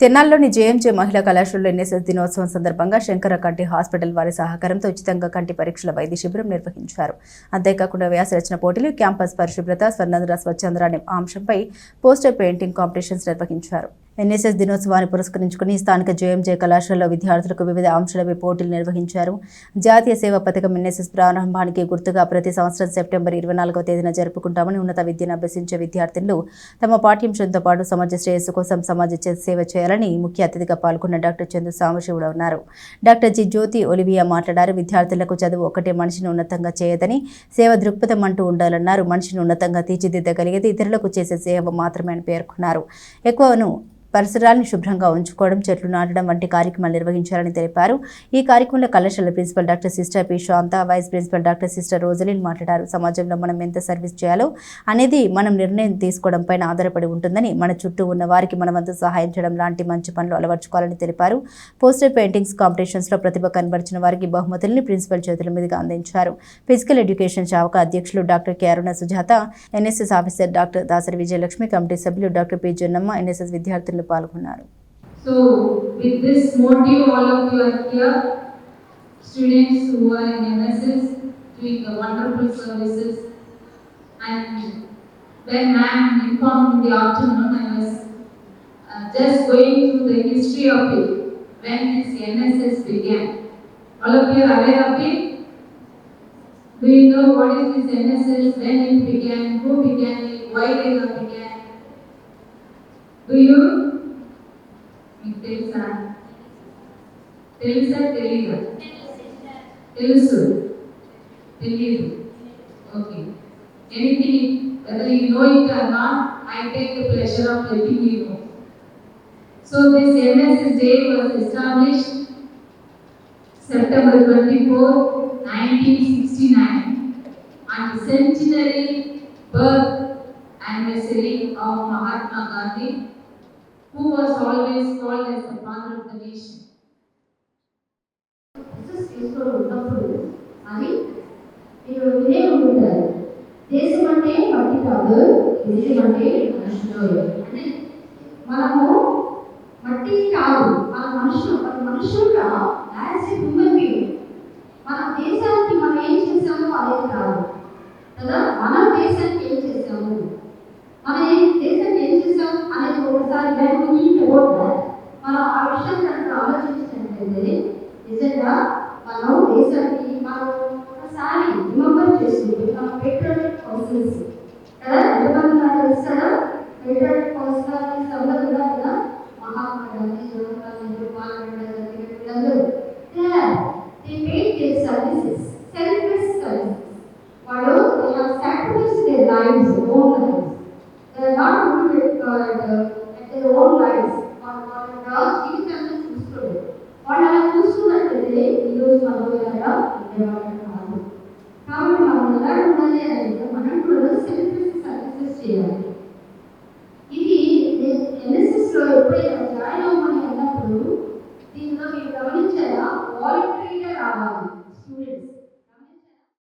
తెనాల్లోని JMJ మహిళా కళాశాలలో NSS దినోత్సవం సందర్భంగా శంకర కంటి హాస్పిటల్ వారి సహకారంతో ఉచితంగా కంటి పరీక్షల వైద్య శిబిరం నిర్వహించారు. అంతేకాకుండా వ్యాస రచన పోటీలు క్యాంపస్ పరిశుభ్రత స్వర్ణంద్ర స్వచ్ఛంద్ర అనే అంశంపై పోస్టర్ పెయింటింగ్ కాంపిటీషన్స్ నిర్వహించారు. ఎన్ఎస్ఎస్ దినోత్సవాన్ని పురస్కరించుకుని స్థానిక జేఎంజే కళాశాలలో విద్యార్థులకు వివిధ అంశాలపై పోటీలు నిర్వహించారు. జాతీయ సేవా పథకం ఎన్ఎస్ఎస్ ప్రారంభానికి గుర్తుగా ప్రతి సంవత్సరం సెప్టెంబర్ ఇరవై నాలుగవ తేదీన జరుపుకుంటామని ఉన్నత విద్యను అభ్యసించే విద్యార్థులు తమ పాఠ్యాంశంతో పాటు సమాజ శ్రేయస్సు కోసం సమాజ సేవ చేయాలని ముఖ్య అతిథిగా పాల్గొన్న డాక్టర్ చందు సాంబశివుడు అన్నారు. డాక్టర్ జి జ్యోతి ఒలివియా మాట్లాడారు. విద్యార్థులకు చదువు ఒకటే మనిషిని ఉన్నతంగా చేయదని సేవ దృక్పథం అంటూ ఉండాలన్నారు. మనిషిని ఉన్నతంగా తీర్చిదిద్దగలిగేది ఇతరులకు చేసే సేవ మాత్రమే అని పేర్కొన్నారు. ఎక్కువను పరిసరాలను శుభ్రంగా ఉంచుకోవడం చెట్లు నాటడం వంటి కార్యక్రమాలు నిర్వహించాలని తెలిపారు. ఈ కార్యక్రమంలో కళాశాల principal doctor sister P. Shanta vice principal doctor sister Rosalin మాట్లాడారు. సమాజంలో మనం ఎంత సర్వీస్ చేయాలో అనేది మనం నిర్ణయం తీసుకోవడం పైన ఆధారపడి ఉంటుందని మన చుట్టూ ఉన్న వారికి మనమంతా సహాయం చేయడం లాంటి మంచి పనులు అలవర్చుకోవాలని తెలిపారు. పోస్టర్ పెయింటింగ్స్ కాంపిటీషన్స్లో ప్రతిభ కనబరిచిన వారికి బహుమతుల్ని ప్రిన్సిపల్ చేతుల మీదుగా అందించారు. ఫిజికల్ ఎడ్యుకేషన్ శాఖ అధ్యక్షులు doctor K. Aruna Sujatha NSS officer doctor Dasari Vijayalakshmi committee సభ్యులు డాక్టర్ పి. జొన్నమ్మ ఎన్ఎస్ఎస్ విద్యార్థులు పాల్గొన్నారు So with this motive, all of you are here, students who are in MSS doing a wonderful services. And when ma'am informed in the afternoon, I was uh, just going through the history of it, when this MSS began. All of you are aware of it? Do you know what is this MSS, when it began, who began it, why they have began? Do you? మీకు తెలుసా తెలుసా తెలీదా తెలుసు తెలీదు okay anything whether you know it or not i take the pleasure of letting you know so this mss day was established september 24 1969 on the centenary birth anniversary of mahatma gandhi who was always called as the father of the nation. ఉన్నప్పుడు అది మీరు వినే ఉంటుంటారు దేశం అంటే మట్టి కాదు దేశం అంటే మనుషులు. అంటే మనము మట్టి కాదు మన మనుషులు మన మనుషులుగా యాజ్ ఎ హ్యూమన్ బీయింగ్ మన దేశానికి మనం ఏం చేసామో అదే కాదు. కదా? మన దేశానికి ఏం చేసాము మన దేశానికి ఏం చేసాము అనేది ఒకసారి వెనక్కి మనం ఆ విషయం కనుక ఆలోచించినట్లయితే నిజంగా మనం దేశానికి మనం ఒకసారి రిమెంబర్ చేసుకుంటే మనం పెట్రోలిక్ పర్సన్స్ కదా? ఎంతమంది నాకు తెలుస్తారా పెట్రోలిక్ పర్సనాలిటీస్ అందరూ ఉన్నారు కదా? మహాత్మా గాంధీ జవహర్లాల్ నెహ్రూ పాల్గొండ వీళ్ళందరూ they made their services selfless services వాళ్ళు they have sacrifice their lives own lives